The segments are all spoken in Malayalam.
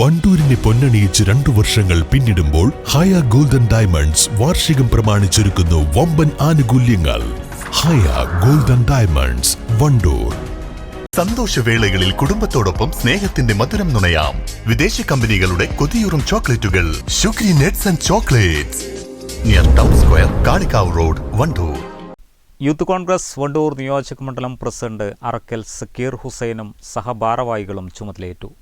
വണ്ടൂരിനെ പൊന്നണിയിച്ച് രണ്ടു വർഷങ്ങൾ പിന്നിടുമ്പോൾ ഹയ ഗോൾഡൻ ഡയമണ്ട്സ് വാർഷികം പ്രമാണിച്ചൊരുക്കുന്നു വമ്പൻ ആനുകൂല്യങ്ങൾ. Haya golden diamonds Wandoor. സന്തോഷവേളകളിൽ കുടുംബത്തോടൊപ്പം സ്നേഹത്തിന്റെ മധുരം നുണയാം. വിദേശ കമ്പനികളുടെ കൊതിയൂറും ചോക്ലേറ്റുകൾ. Shukri nuts and chocolates. Near town square Kalikavu road Vandoor. Youth Congress Vandoor നിയോജക മണ്ഡലം പ്രസിഡന്റ് അറക്കൽ സക്കീർ ഹുസൈനും സഹഭാരവാഹികളും ചുമതലയേറ്റു.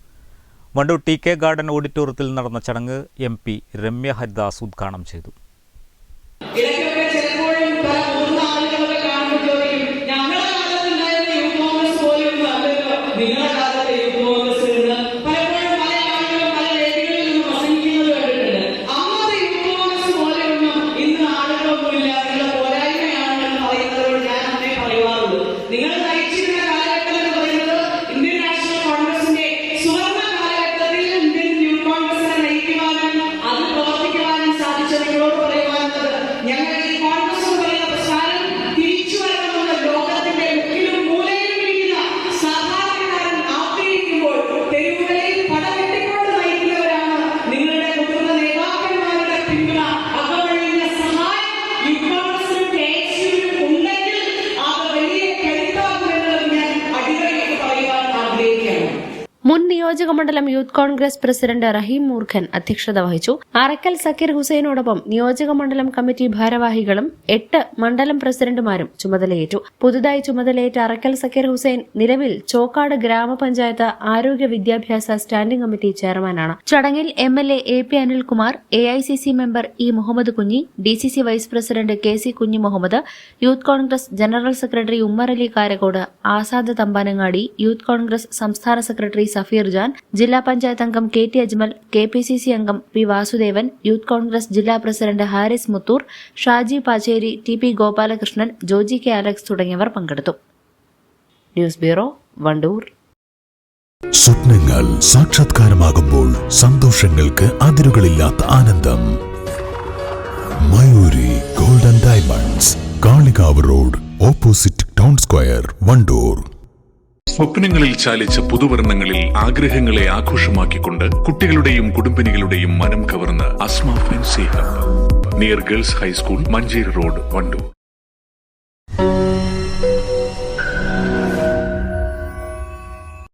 വണ്ടൂർ ടി കെ ഗാർഡൻ ഓഡിറ്റോറിയത്തിൽ നടന്ന ചടങ്ങ് എം പി രമ്യ ഹരിദാസ് ഉദ്ഘാടനം ചെയ്തു. നിയോജക മണ്ഡലം യൂത്ത് കോൺഗ്രസ് പ്രസിഡന്റ് റഹീം മൂർഖൻ അധ്യക്ഷത വഹിച്ചു. അറക്കൽ സക്കീർ ഹുസൈനോടൊപ്പം നിയോജക മണ്ഡലം കമ്മിറ്റി ഭാരവാഹികളും എട്ട് മണ്ഡലം പ്രസിഡന്റുമാരും ചുമതലയേറ്റു. പുതുതായി ചുമതലയേറ്റ അറക്കൽ സക്കീർ ഹുസൈൻ നിലവിൽ ചോക്കാട് ഗ്രാമപഞ്ചായത്ത് ആരോഗ്യ വിദ്യാഭ്യാസ സ്റ്റാൻഡിംഗ് കമ്മിറ്റി ചെയർമാനാണ്. ചടങ്ങിൽ M L A P Anilkumar A I C C member E Muhammad Kunhi D C C vice president K C Kunhi Muhammad youth Congress general secretary Ummer Ali Karakkode Azad Thampanangadi youth Congress സംസ്ഥാന സെക്രട്ടറി സഫീർ ജാൻ ജില്ലാ പഞ്ചായത്ത് അംഗം K T Ajmal K P C C അംഗം പി വാസുദേവൻ യൂത്ത് കോൺഗ്രസ് ജില്ലാ president Haris Muthoor Shaji Pacheri T P Gopalakrishnan Joji K Alex തുടങ്ങിയവർ പങ്കെടുത്തു. News bureau Vandoor. സ്വപ്നങ്ങൾ സാക്ഷാത്കാരമാകുമ്പോൾ സന്തോഷങ്ങൾക്ക് അതിരുകളില്ലാത്ത ആനന്ദം. Mayuri golden diamonds Kalikavu road opposite town square Vandoor. സ്വപ്നങ്ങളിൽ ചാലിച്ച പുതുവർണങ്ങളിൽ ആഗ്രഹങ്ങളെ ആഘോഷമാക്കിക്കൊണ്ട് കുട്ടികളുടെയും കുടുംബിനികളുടെയും മനം കവർന്ന് Asma fancy hub. Near girls high school Manjeri road Vandoor